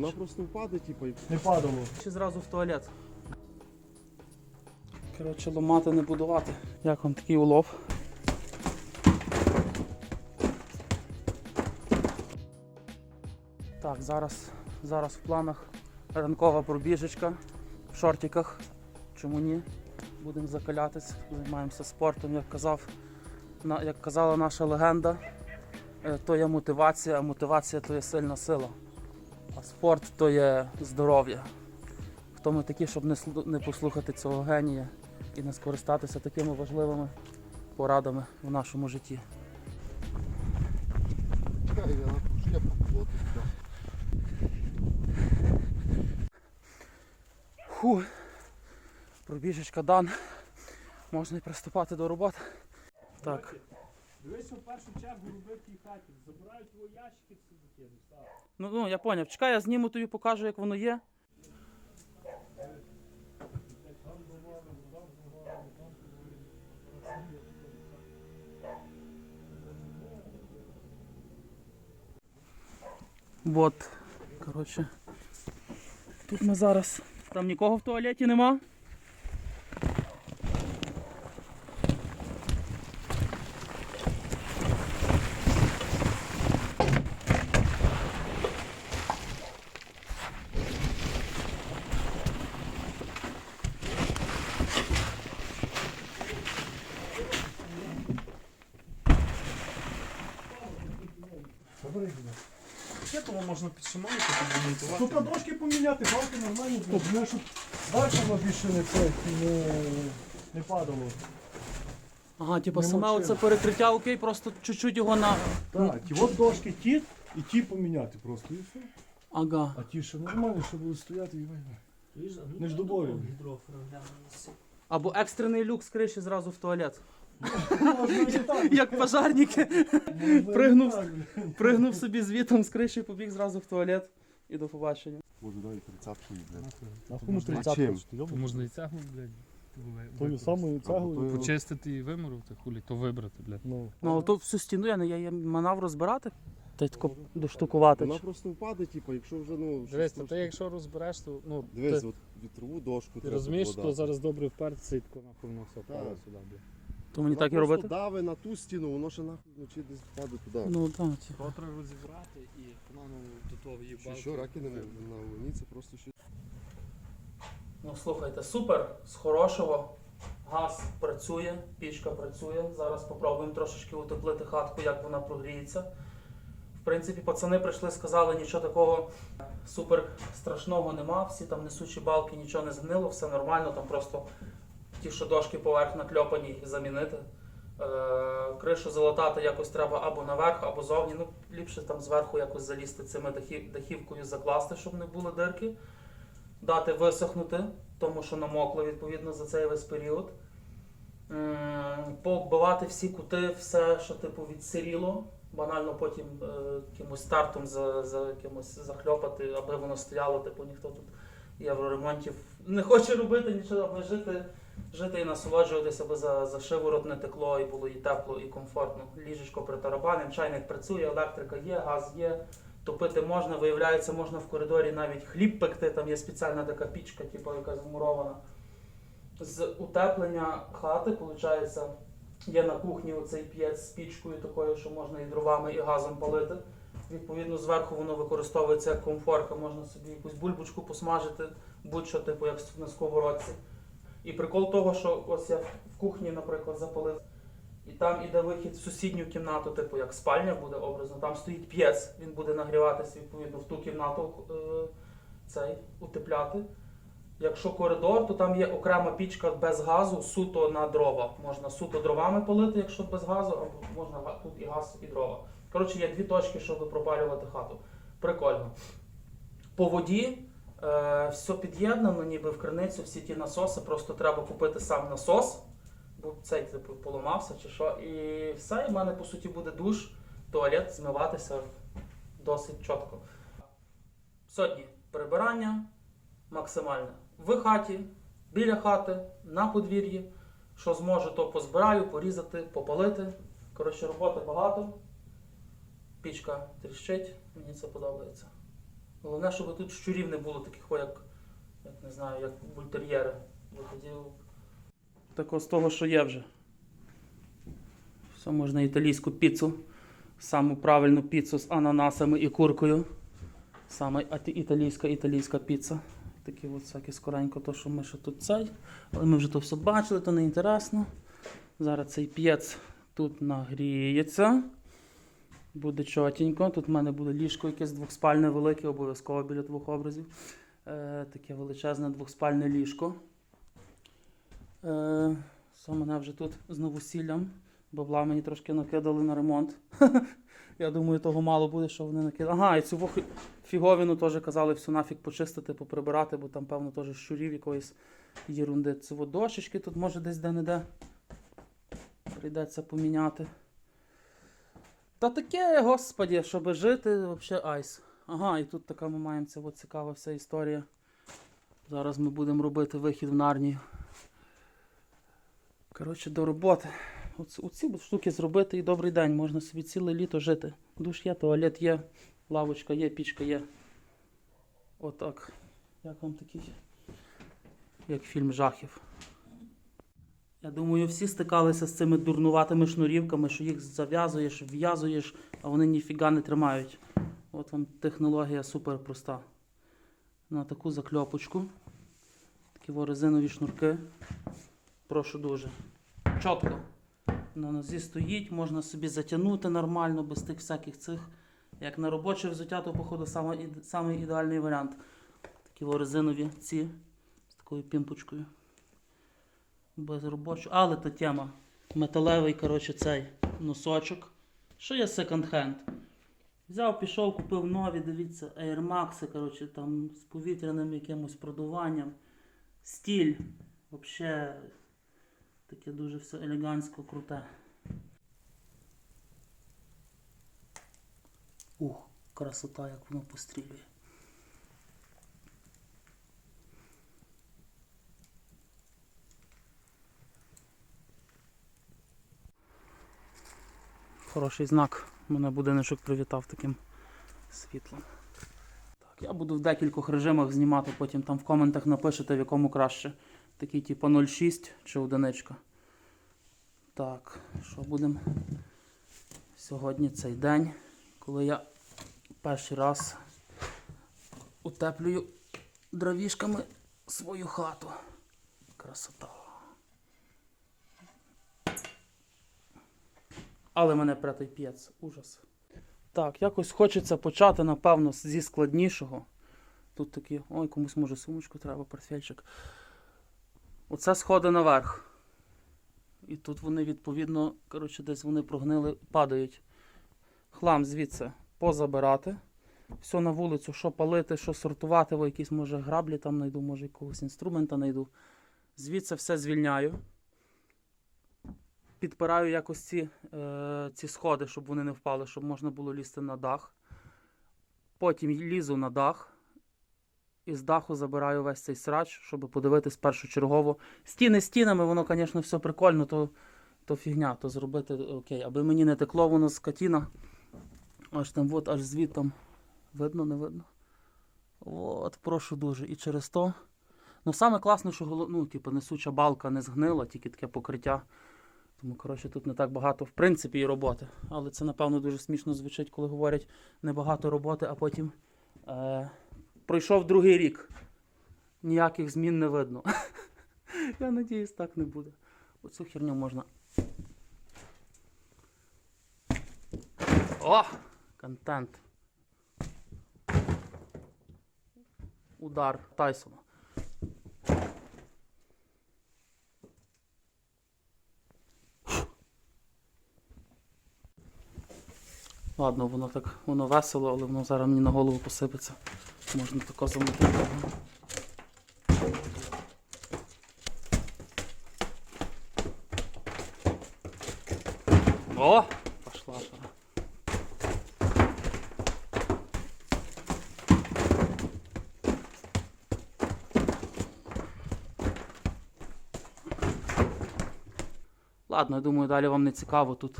Вона просто впаде, типу, і Не падало. Чи зразу в туалет? Коротше, ламати не будувати. Як вам такий улов? Так, зараз, зараз в планах ранкова пробіжечка в шортиках. Чому ні? Будемо закалятись, займаємося спортом, як казав, на- як казала наша легенда. е, То є мотивація, а мотивація то є сильна сила. А спорт то є здоров'я. Хто ми такі, щоб не, послухати цього генія і не скористатися такими важливими порадами в нашому житті. Фу. Пробіжечка дан. Можна і приступати до роботи. Так. Дивись, в першу чергу робив тій хаті. Забирають його ящики дитини. Ну, ну я поняв. Чекай, я зніму тобі покажу, як воно є. Вот. Коротше. Тут ми зараз. Там нікого в туалеті нема. Ще того можна підмонтувати. Тут подошки поміняти, балки нормальні. Тут, ну, щоб далі воно більше не, це, не, не падало. Ага, типу Не саме оце перекриття окей, просто чуть-чуть його на. Так, ті от дошки ті і ті поміняти просто і все. Ага. А ті ще нормально, що будуть стояти і вийде. Не ж до болю. Або екстрений люк з криші зразу в туалет. Як пожарники. Пригнув. Пригнув собі звітом з криші, побіг зразу в туалет і до побачення. Може, дай тридцяткою, блядь. Нахуй ми А 30 чим? що йобу? То можна і цеглу, блядь, Тою самою цеглою. Почистити і вимурувати, хулі, то вибрати, блядь. Ну, Ну, то всю стіну я не я, я манав розбирати. Та й тако доштукувати. Вона просто впаде, типу, якщо вже, ну... щось Дивись, то ти якщо розбереш, то ну, Дивись, ти, от вітрову дошку ти розумієш, то зараз добре впертися і тако нахуй воно все впало сюди, блядь. То мені так і робити? дави на ту стіну, воно ще нахуй вночі десь впаде туди. Ну так. типу. То треба розібрати і воно ну, до того Чи їбалки. що, раки не на луні, це просто щось. Ну слухайте, супер, з хорошого. Газ працює, пічка працює. Зараз спробуємо трошечки утеплити хатку, як вона прогріється. В принципі, пацани прийшли, сказали, нічого такого супер страшного нема. Всі там несучі балки, нічого не згнило, все нормально, там просто ті, що дошки поверх накльопані, замінити. Е, кришу залатати якось треба або наверх, або зовні. Ну, ліпше там зверху якось залізти цими дахів, дахівкою закласти, щоб не було дирки. Дати висохнути, тому що намокло відповідно за цей весь період. М, Пооббивати всі кути, все, що типу відсиріло, банально потім е, якимось стартом за, за якимось захльопати, аби воно стояло, типу ніхто тут євроремонтів не хоче робити нічого, аби жити, і насолоджуватися, аби за, за шиворот не текло і було і тепло, і комфортно. Ліжечко притарабаним, чайник працює, електрика є, газ є. Топити можна, виявляється, можна в коридорі навіть хліб пекти, там є спеціальна така пічка, типу, яка замурована. З утеплення хати, виходить, є на кухні оцей п'єць з пічкою такою, що можна і дровами, і газом палити. Відповідно, зверху воно використовується як комфорка, можна собі якусь бульбочку посмажити, будь-що, типу, як на сковородці. І прикол того, що ось я в кухні, наприклад, запалив, і там іде вихід в сусідню кімнату, типу як спальня буде образно, там стоїть п'єц, він буде нагріватися відповідно в ту кімнату е, цей, утепляти. Якщо коридор, то там є окрема пічка без газу, суто на дрова. Можна суто дровами полити, якщо без газу, або можна тут і газ, і дрова. Коротше, є дві точки, щоб пропалювати хату. Прикольно. По воді е, все під'єднано, ніби в криницю, всі ті насоси, просто треба купити сам насос, бо цей типу поламався чи що. І все, і в мене по суті буде душ, туалет, змиватися досить чітко. Сьогодні прибирання максимальне. В хаті, біля хати, на подвір'ї. Що зможу, то позбираю, порізати, попалити. Коротше, роботи багато. Пічка тріщить, мені це подобається. Головне, щоб тут щурів не було таких, як, як не знаю, як бультер'єри. Так з того, що є вже. Все, можна італійську піцу. Саму правильну піцу з ананасами і куркою. Саме італійська італійська піца. Такі от всякі скоренько, то що ми ще тут цей. Але ми вже то все бачили, то не інтересно. Зараз цей п'єц тут нагріється. Буде чотенько. Тут в мене буде ліжко якесь двохспальне велике, обов'язково біля двох образів. Е, таке величезне двохспальне ліжко. Е, що мене вже тут з новосіллям. Бабла мені трошки накидали на ремонт. Я думаю, того мало буде, що вони накидали. Ага, і цю фіговину теж казали всю нафіг почистити, поприбирати, бо там, певно, теж щурів якоїсь єрунди. Це от дощечки тут може десь де-не-де. Прийдеться поміняти. Та таке, господі, щоб жити, взагалі айс. Ага, і тут така ми маємо це от цікава вся історія. Зараз ми будемо робити вихід в Нарнію. Коротше, до роботи. Оці, оці штуки зробити і добрий день. Можна собі ціле літо жити. Душ є, туалет є, лавочка є, пічка є. Отак. Як вам такий? Як фільм жахів. Я думаю, всі стикалися з цими дурнуватими шнурівками, що їх зав'язуєш, в'язуєш, а вони ніфіга не тримають. От вам технологія супер проста. На таку закльопочку. Такі резинові шнурки. Прошу дуже. Чітко. На нозі стоїть, можна собі затягнути нормально, без тих всяких цих. Як на робоче взуття, то, походу, саме, ідеальний варіант. Такі резинові ці з такою пімпочкою. Без робочого. Але та тема. Металевий, коротше, цей носочок. Що є секонд-хенд? Взяв, пішов, купив нові, дивіться, Air коротше, там з повітряним якимось продуванням. Стіль. Взагалі таке дуже все елегантсько, круте. Ух, красота, як воно пострілює. Хороший знак. Мене будиночок привітав таким світлом. Так, я буду в декількох режимах знімати, потім там в коментах напишете, в якому краще. Такий типу 0,6 чи одиничка. Так, що будемо сьогодні цей день, коли я перший раз утеплюю дровішками свою хату. Красота. Але мене претий п'єц. Ужас. Так, якось хочеться почати, напевно, зі складнішого. Тут такі, ой, комусь може сумочку треба, портфельчик. Оце сходи наверх. І тут вони, відповідно, коротше, десь вони прогнили, падають. Хлам звідси позабирати. Все на вулицю, що палити, що сортувати, во якісь, може, граблі там знайду, може, якогось інструмента знайду. Звідси все звільняю. Підпираю якось ці, е, ці сходи, щоб вони не впали, щоб можна було лізти на дах. Потім лізу на дах. І з даху забираю весь цей срач, щоб подивитись першочергово. Стіни стінами, воно, звісно, все прикольно, то, то фігня, то зробити окей. Аби мені не текло воно з катіна. Аж там, от, аж звідтам. Видно, не видно. От, прошу дуже. І через то. Ну, саме класно, що ну, типу, несуча балка не згнила, тільки таке покриття. Тому, коротше, тут не так багато, в принципі, і роботи. Але це, напевно, дуже смішно звучить, коли говорять небагато роботи, а потім. Е- Пройшов другий рік. Ніяких змін не видно. Я надіюсь, так не буде. Оцю херню можна. О! Контент. Удар Тайсона. Ладно, воно так, воно весело, але воно зараз мені на голову посипеться. Можна тако замотати. О! Пошла шара. Ладно, я думаю, далі вам не цікаво тут.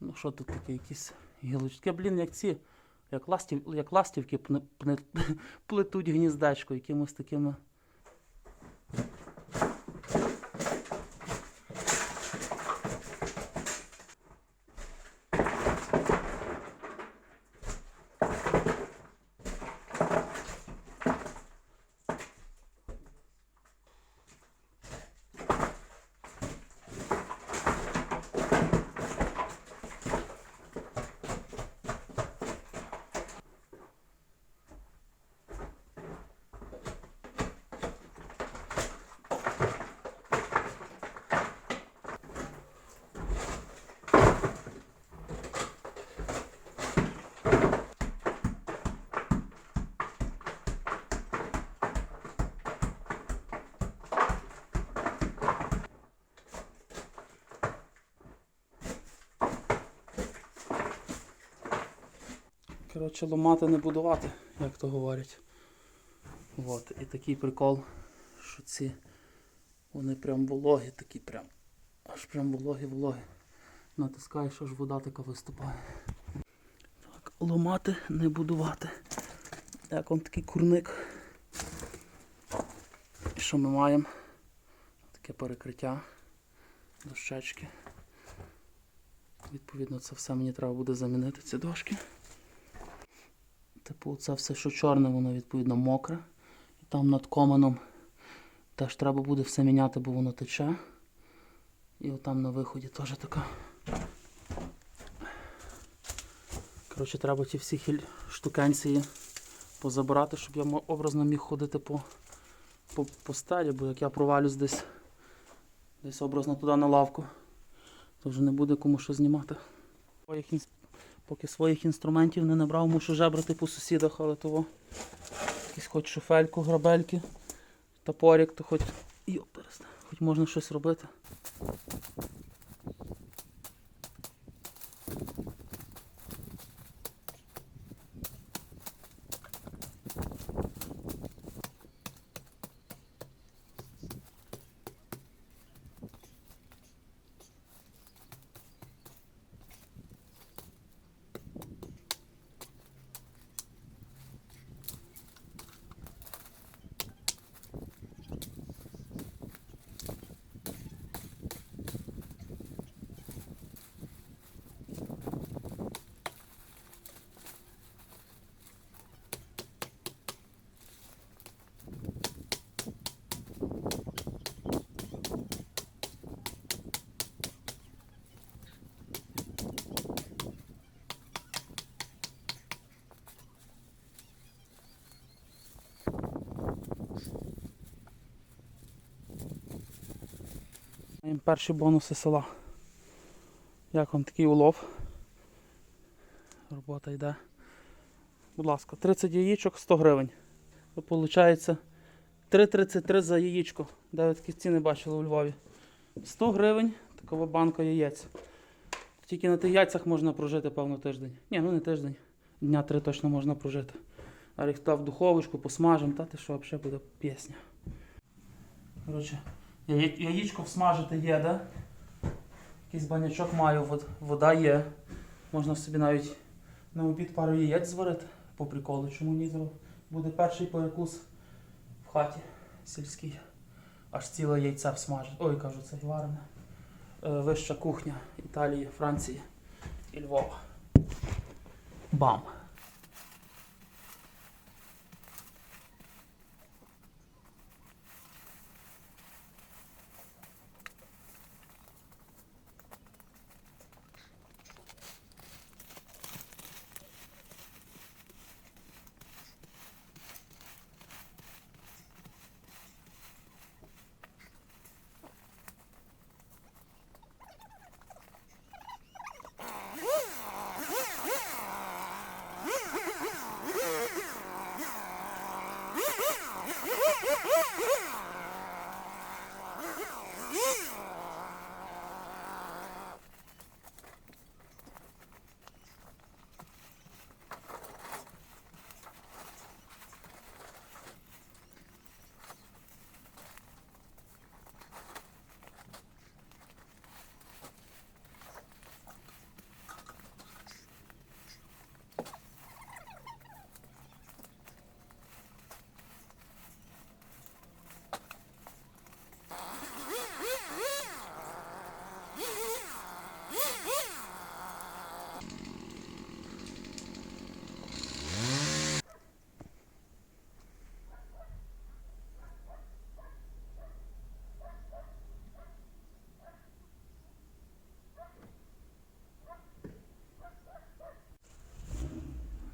Ну що тут таке, якісь гілочки, блін, як ці Як, ластів, як ластівки пне, плетуть гніздечко якимось такими. Коротше, ламати не будувати, як то говорять. От. І такий прикол, що ці вони прям вологі, такі прям. Аж прям вологі-вологі. Натискаєш, аж вода така виступає. Так, ламати, не будувати. Як вам такий курник. І що ми маємо? Таке перекриття, дощечки. Відповідно, це все мені треба буде замінити, ці дошки. Типу, це все, що чорне, воно відповідно мокре. І там над коменом теж треба буде все міняти, бо воно тече. І отам на виході теж така. Коротше, треба ті всі хіль... штукенції позабирати, щоб я образно міг ходити по, по, по стелі, бо як я провалюсь десь, десь образно туди на лавку, то вже не буде кому що знімати. Поки своїх інструментів не набрав, мушу жебрати по сусідах, але того. якісь хоч шуфельку, грабельки, топорик, то хоч. Йопересте, хоч можна щось робити. Перші бонуси села. Як вам такий улов? Робота йде. Будь ласка, 30 яєчок 100 гривень. Виходить 3,33 за яєчко. Де ви такі ціни бачили у Львові. 100 гривень, такова банка яєць. Тільки на тих яйцях можна прожити, певно, тиждень. Ні, ну не тиждень. Дня три точно можна прожити. А туди в духовочку посмажемо, та ти що взагалі буде пісня. Коротше, яєчко всмажити є, да? Якийсь банячок маю, вода є. Можна собі навіть на обід пару яєць зварити по приколу. Чому ні? Буде перший перекус в хаті сільській. Аж ціле яйце всмажить. Ой, кажу, це варене. Е, Вища кухня Італії, Франції і Львова. Бам!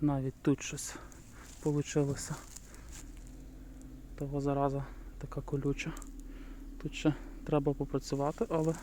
Навіть тут щось вийшло. Того зараза така колюча. Тут ще треба попрацювати, але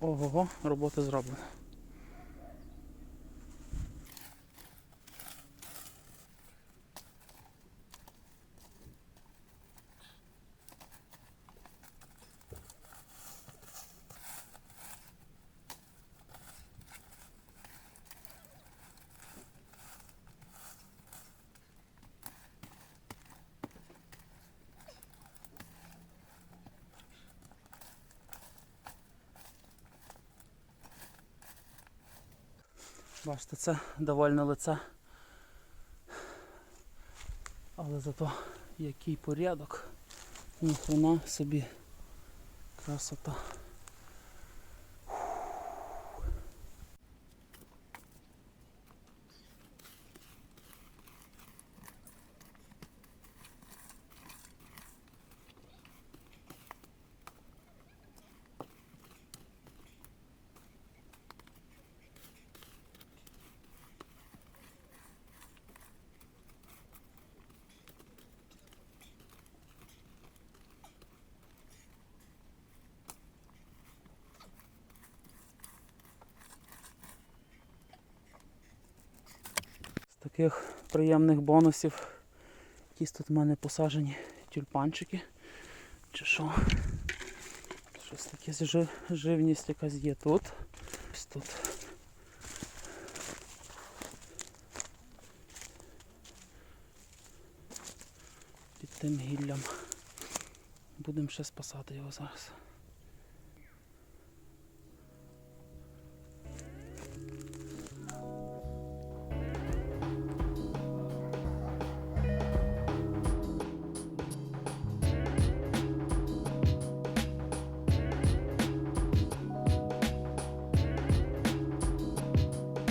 ого-го, робота зроблена. Бачите, це довольне лице. Але зато який порядок. Ніхрена собі красота. Таких приємних бонусів якісь тут в мене посаджені тюльпанчики. Чи що? Щось таке жи- живність якась є тут. Ось тут. Під тим гіллям. Будемо ще спасати його зараз.